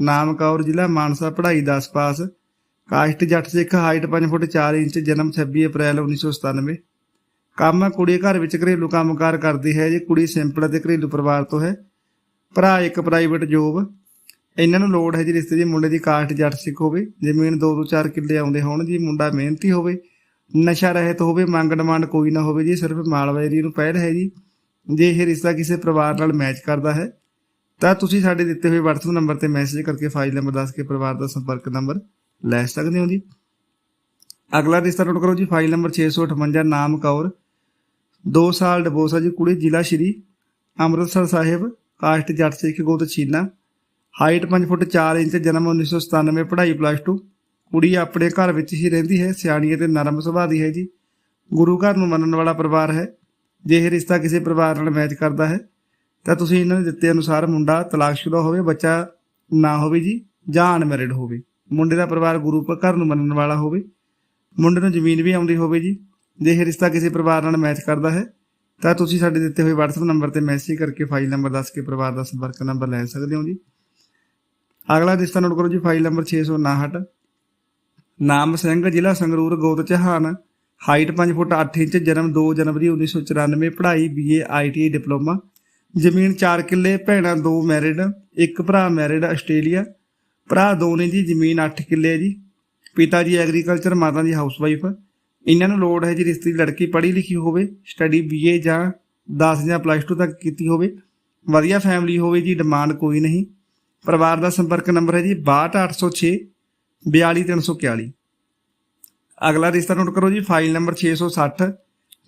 ਨਾਮ ਕੌਰ ਜ਼ਿਲ੍ਹਾ ਮਾਨਸਾ, ਪੜ੍ਹਾਈ 10 ਪਾਸ। ਕਾਸਟ ਜੱਟ ਸਿੱਖ ਹਾਈਟ 5 ਫੁੱਟ 4 ਇੰਚ, ਜਨਮ 26 ਅਪ੍ਰੈਲ 1997 ਕੰਮ ਕੁੜੀ ਘਰ ਵਿੱਚ ਘਰੇਲੂ ਕੰਮਕਾਰ ਕਰਦੀ ਹੈ ਜੀ ਕੁੜੀ ਸਿੰਪਲ ਅਤੇ ਘਰੇਲੂ ਪਰਿਵਾਰ ਤੋਂ ਹੈ। ਭਰਾ ਇੱਕ ਪ੍ਰਾਈਵੇਟ ਜੋਬ ਇਹਨਾਂ ਨੂੰ ਲੋੜ ਹੈ ਜੀ ਰਿਸ਼ਤੇ ਦੀ, ਮੁੰਡੇ ਦੀ ਕਾਸਟ ਜੱਟ ਸਿੱਖ ਹੋਵੇ। ਜ਼ਮੀਨ 2 ਤੋਂ 4 ਕਿੱਲੇ ਆਉਂਦੇ ਹੋਣ ਜੀ, ਮੁੰਡਾ ਮਿਹਨਤੀ ਹੋਵੇ, ਨਸ਼ਾ ਰਹਿਤ ਹੋਵੇ, ਮੰਗ ਡਿਮਾਂਡ ਕੋਈ ਨਾ ਹੋਵੇ ਜੀ, ਸਿਰਫ ਮਾਲਵਾਰੀ ਨੂੰ ਪਹਿਲ ਹੈ ਜੀ। ਜੇ ਇਹ ਰਿਸ਼ਤਾ ਕਿਸੇ ਪਰਿਵਾਰ ਨਾਲ ਮੈਚ ਕਰਦਾ ਹੈ ਤਾਂ ਤੁਸੀਂ ਸਾਡੇ ਦਿੱਤੇ ਹੋਏ WhatsApp ਨੰਬਰ ਤੇ ਮੈਸੇਜ ਕਰਕੇ ਫਾਈਲ ਨੰਬਰ ਦੱਸ ਕੇ ਪਰਿਵਾਰ ਦਾ ਸੰਪਰਕ ਨੰਬਰ ਲੈ ਸਕਦੇ ਹੋ ਜੀ। ਅਗਲਾ ਰਿਸ਼ਤਾ ਨੋਟ ਕਰੋ ਜੀ ਫਾਈਲ ਨੰਬਰ 658 ਨਾਮ ਕੌਰ। 2 ਸਾਲ ਡਿਵੋਰਸ ਹੈ ਜੀ, ਕੁੜੀ ਜ਼ਿਲ੍ਹਾ ਸ਼੍ਰੀ ਅੰਮ੍ਰਿਤਸਰ ਸਾਹਿਬ, ਕਾਸਟ ਜੱਟ ਸਿੱਖ ਗੋਤ ਛੀਨਾ। ਹਾਈਟ 5 ਫੁੱਟ 4 ਇੰਚ, ਜਨਮ 1997 ਪੜ੍ਹਾਈ ਪਲੱਸ 2 ਕੁੜੀ ਆਪਣੇ ਘਰ ਵਿੱਚ ਹੀ ਰਹਿੰਦੀ ਹੈ, ਸਿਆਣੀ ਅਤੇ ਨਰਮ ਸੁਭਾਅ ਦੀ ਹੈ ਜੀ। ਗੁਰੂ ਘਰ ਨੂੰ ਮੰਨਣ ਵਾਲਾ ਪਰਿਵਾਰ ਹੈ। ਜੇ ਇਹ ਰਿਸ਼ਤਾ ਕਿਸੇ ਪਰਿਵਾਰ ਨਾਲ ਮੈਚ ਕਰਦਾ ਹੈ ਤਾਂ ਤੁਸੀਂ ਇਹਨਾਂ ਦੇ ਦਿੱਤੇ ਅਨੁਸਾਰ ਮੁੰਡਾ ਤਲਾਕਸ਼ੁਦਾ ਹੋਵੇ, ਬੱਚਾ ਨਾ ਹੋਵੇ ਜੀ, ਜਾਂ ਅਨਮੈਰਿਡ ਹੋਵੇ। ਮੁੰਡੇ ਦਾ ਪਰਿਵਾਰ ਗੁਰੂ ਘਰ ਨੂੰ ਮੰਨਣ ਵਾਲਾ ਹੋਵੇ। ਮੁੰਡੇ ਨੂੰ ਜ਼ਮੀਨ ਵੀ ਆਉਂਦੀ ਹੋਵੇ ਜੀ, ਜੇ ਇਹ ਰਿਸ਼ਤਾ ਕਿਸੇ ਪਰਿਵਾਰ ਨਾਲ ਮੈਚ ਕਰਦਾ ਹੈ, ਤਾਂ ਤੁਸੀਂ ਸਾਡੇ ਦਿੱਤੇ ਹੋਏ WhatsApp ਨੰਬਰ ਤੇ ਮੈਸੇਜ ਕਰਕੇ ਫਾਈਲ ਨੰਬਰ ਦੱਸ ਕੇ ਪਰਿਵਾਰ ਦਾ ਸੰਪਰਕ ਨੰਬਰ ਲੈ ਸਕਦੇ ਹੋ ਜੀ। ਅਗਲਾ ਰਿਸ਼ਤਾ ਨੋਟ ਕਰੋ ਜੀ ਫਾਈਲ ਨੰਬਰ 659 ਨਾਮ ਸਿੰਘ, ਜ਼ਿਲ੍ਹਾ ਸੰਗਰੂਰ, ਗੋਤ ਚਹਾਨ। ਹਾਈਟ 5 ਫੁੱਟ 8 ਇੰਚ, ਜਨਮ 2 ਜਨਵਰੀ 1994 ਪੜ੍ਹਾਈ BA ITI ਡਿਪਲੋਮਾ। ਜ਼ਮੀਨ 4 ਕਿੱਲੇ, ਭੈਣਾਂ ਦੋ ਮੈਰਿਡ ਇੱਕ ਭਰਾ ਮੈਰਿਡ ਆਸਟ੍ਰੇਲੀਆ। ਭਰਾ ਦੋ ਨੇ ਜੀ, ਜ਼ਮੀਨ 8 ਕਿੱਲੇ ਹੈ ਜੀ। ਪਿਤਾ ਜੀ ਐਗਰੀਕਲਚਰ ਮਾਤਾ ਜੀ ਹਾਊਸਵਾਈਫ ਇਹਨਾਂ ਨੂੰ ਲੋੜ ਹੈ ਜੀ ਰਿਸ਼ਤੇ ਦੀ ਲੜਕੀ ਪੜ੍ਹੀ ਲਿਖੀ ਹੋਵੇ ਸਟੱਡੀ BA ਜਾਂ 10 ਜਾਂ ਪਲੱਸ 2 ਤੱਕ ਕੀਤੀ ਹੋਵੇ। ਵਧੀਆ ਫੈਮਿਲੀ ਹੋਵੇ ਜੀ ਡਿਮਾਂਡ ਕੋਈ ਨਹੀਂ। ਪਰਿਵਾਰ ਦਾ ਸੰਪਰਕ ਨੰਬਰ ਹੈ ਜੀ 62806 42341 ਅਗਲਾ ਰਿਸ਼ਤਾ ਨੋਟ ਕਰੋ ਜੀ ਫਾਈਲ ਨੰਬਰ 660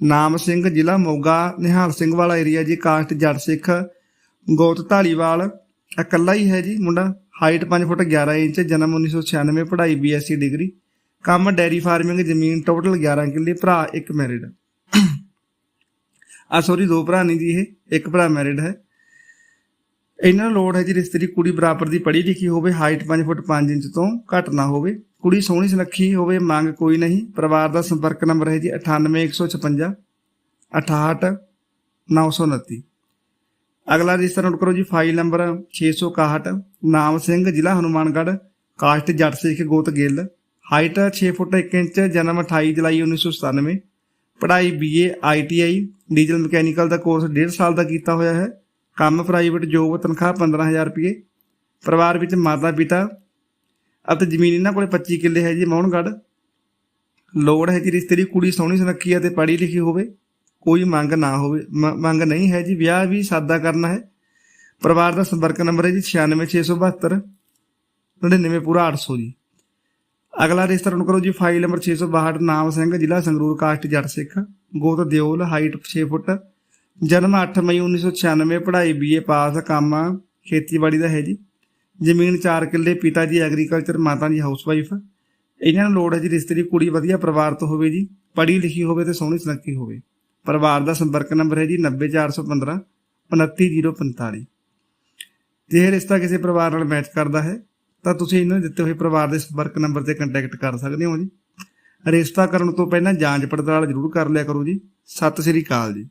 ਨਾਮ ਸਿੰਘ, ਜ਼ਿਲ੍ਹਾ ਮੋਗਾ, ਨਿਹਾਲ ਸਿੰਘ ਵਾਲਾ ਏਰੀਆ ਜੀ, ਕਾਸਟ ਜੱਟ ਸਿੱਖ, ਗੋਤ ਢਾਲੀਵਾਲ। ਇਕੱਲਾ ਹੀ ਹੈ ਜੀ ਮੁੰਡਾ ਹਾਈਟ 5 ਫੁੱਟ 11 ਇੰਚ, ਜਨਮ 1996 ਪੜ੍ਹਾਈ ਬੀਐਸਸੀ ਡਿਗਰੀ ਕੰਮ ਡੈਰੀ ਫਾਰਮਿੰਗ ਜ਼ਮੀਨ ਟੋਟਲ 11 ਕਿੱਲੇ, ਭਰਾ ਇੱਕ ਮੈਰਿਡ ਆ ਸੌਰੀ ਦੋ ਭਰਾ ਨਹੀਂ ਜੀ ਇਹ, ਇੱਕ ਭਰਾ ਮੈਰਿਡ ਹੈ। ਇਹਨਾਂ ਨੂੰ ਲੋੜ ਹੈ ਜੀ ਰਿਸ਼ਤੇ ਦੀ ਕੁੜੀ ਬਰਾਬਰ ਦੀ ਪੜ੍ਹੀ ਲਿਖੀ ਹੋਵੇ ਹਾਈਟ 5 ਫੁੱਟ 5 ਇੰਚ ਤੋਂ ਘੱਟ ਨਾ ਹੋਵੇ। ਕੁੜੀ ਸੋਹਣੀ ਸੁਨੱਖੀ ਹੋਵੇ, ਮੰਗ ਕੋਈ ਨਹੀਂ। ਪਰਿਵਾਰ ਦਾ ਸੰਪਰਕ ਨੰਬਰ ਹੈ ਜੀ 98156 68 929 ਅਗਲਾ ਰਜਿਸਟਰ ਨੋਟ ਕਰੋ ਜੀ, ਫਾਈਲ ਨੰਬਰ 661 ਨਾਮ ਸਿੰਘ, ਜ਼ਿਲ੍ਹਾ ਹਨੂਮਾਨਗੜ੍ਹ, ਕਾਸਟ ਜੱਟ ਸਿੱਖ ਗੋਤ ਗਿੱਲ, ਹਾਈਟ 6 ਫੁੱਟ 1 ਇੰਚ, ਜਨਮ 28 ਜੁਲਾਈ 1997 ਪੜ੍ਹਾਈ BA ITI ਡੀਜ਼ਲ ਮਕੈਨੀਕਲ ਦਾ ਕੋਰਸ 1.5 ਸਾਲ ਦਾ ਕੀਤਾ ਹੋਇਆ ਹੈ। ਕੰਮ ਪ੍ਰਾਈਵੇਟ ਜੋਬ ਤਨਖਾਹ 15000 ਰੁਪਏ। ਪਰਿਵਾਰ ਵਿੱਚ ਮਾਤਾ ਪਿਤਾ ਅਤੇ ਜ਼ਮੀਨ ਇਹਨਾਂ ਕੋਲੇ 25 ਕਿੱਲੇ ਹੈ ਜੀ ਮੌਣਗੜ ਲੋੜ ਹੈ ਜੀ ਰਿਸ਼ਤੇ ਦੀ, ਕੁੜੀ ਸੋਹਣੀ ਸੁਨੱਖੀ ਅਤੇ ਪੜ੍ਹੀ ਲਿਖੀ ਹੋਵੇ, ਕੋਈ ਮੰਗ ਨਾ ਹੋਵੇ। ਮੰਗ ਨਹੀਂ ਹੈ ਜੀ, ਵਿਆਹ ਵੀ ਸਾਦਾ ਕਰਨਾ ਹੈ। ਪਰਿਵਾਰ ਦਾ ਸੰਪਰਕ ਨੰਬਰ ਹੈ ਜੀ 96672 99 ਪੂਰਾ 800 ਜੀ। ਅਗਲਾ ਰਿਸ਼ਤਾ ਕਰੋ ਜੀ, ਫਾਈਲ ਨੰਬਰ 662 ਨਾਮ ਸਿੰਘ, ਜ਼ਿਲ੍ਹਾ ਸੰਗਰੂਰ, ਕਾਸਟ ਜੱਟ ਸਿੱਖ, ਗੋਤ ਦਿਓਲ, ਹਾਈਟ 6 ਫੁੱਟ, ਜਨਮ 8 ਮਈ 1996 ਪੜ੍ਹਾਈ BA ਪਾਸ, ਕੰਮ ਖੇਤੀਬਾੜੀ ਦਾ ਹੈ ਜੀ। ਜ਼ਮੀਨ 4 ਕਿੱਲੇ, ਪਿਤਾ ਜੀ ਐਗਰੀਕਲਚਰ ਮਾਤਾ ਜੀ ਹਾਊਸਵਾਈਫ ਇਹਨਾਂ ਨੂੰ ਲੋੜ ਹੈ ਜੀ ਰਿਸ਼ਤੇ ਦੀ ਕੁੜੀ ਵਧੀਆ ਪਰਿਵਾਰ ਤੋਂ ਹੋਵੇ ਜੀ, ਪੜ੍ਹੀ ਲਿਖੀ ਹੋਵੇ ਤੇ ਸੋਹਣੀ ਸੁਨੱਖੀ ਹੋਵੇ। ਪਰਿਵਾਰ ਦਾ ਸੰਪਰਕ ਨੰਬਰ ਹੈ ਜੀ 90415 29045 ਜੇ ਰਿਸ਼ਤਾ ਕਿਸੇ ਪਰਿਵਾਰ ਨਾਲ ਮੈਚ ਕਰਦਾ ਹੈ, ਤਾਂ ਤੁਸੀਂ ਇਹਨਾਂ ਦੇ ਦਿੱਤੇ ਹੋਏ ਪਰਿਵਾਰ ਦੇ ਸੰਪਰਕ ਨੰਬਰ ਤੇ ਕੰਟੈਕਟ ਕਰ ਸਕਦੇ ਹੋ ਜੀ। ਰਿਸ਼ਤਾ ਕਰਨ ਤੋਂ ਪਹਿਲਾਂ ਜਾਂਚ ਪੜਤਾਲ ਜ਼ਰੂਰ ਕਰ ਲਿਆ ਕਰੋ ਜੀ। ਸਤਿ ਸ੍ਰੀ ਅਕਾਲ ਜੀ।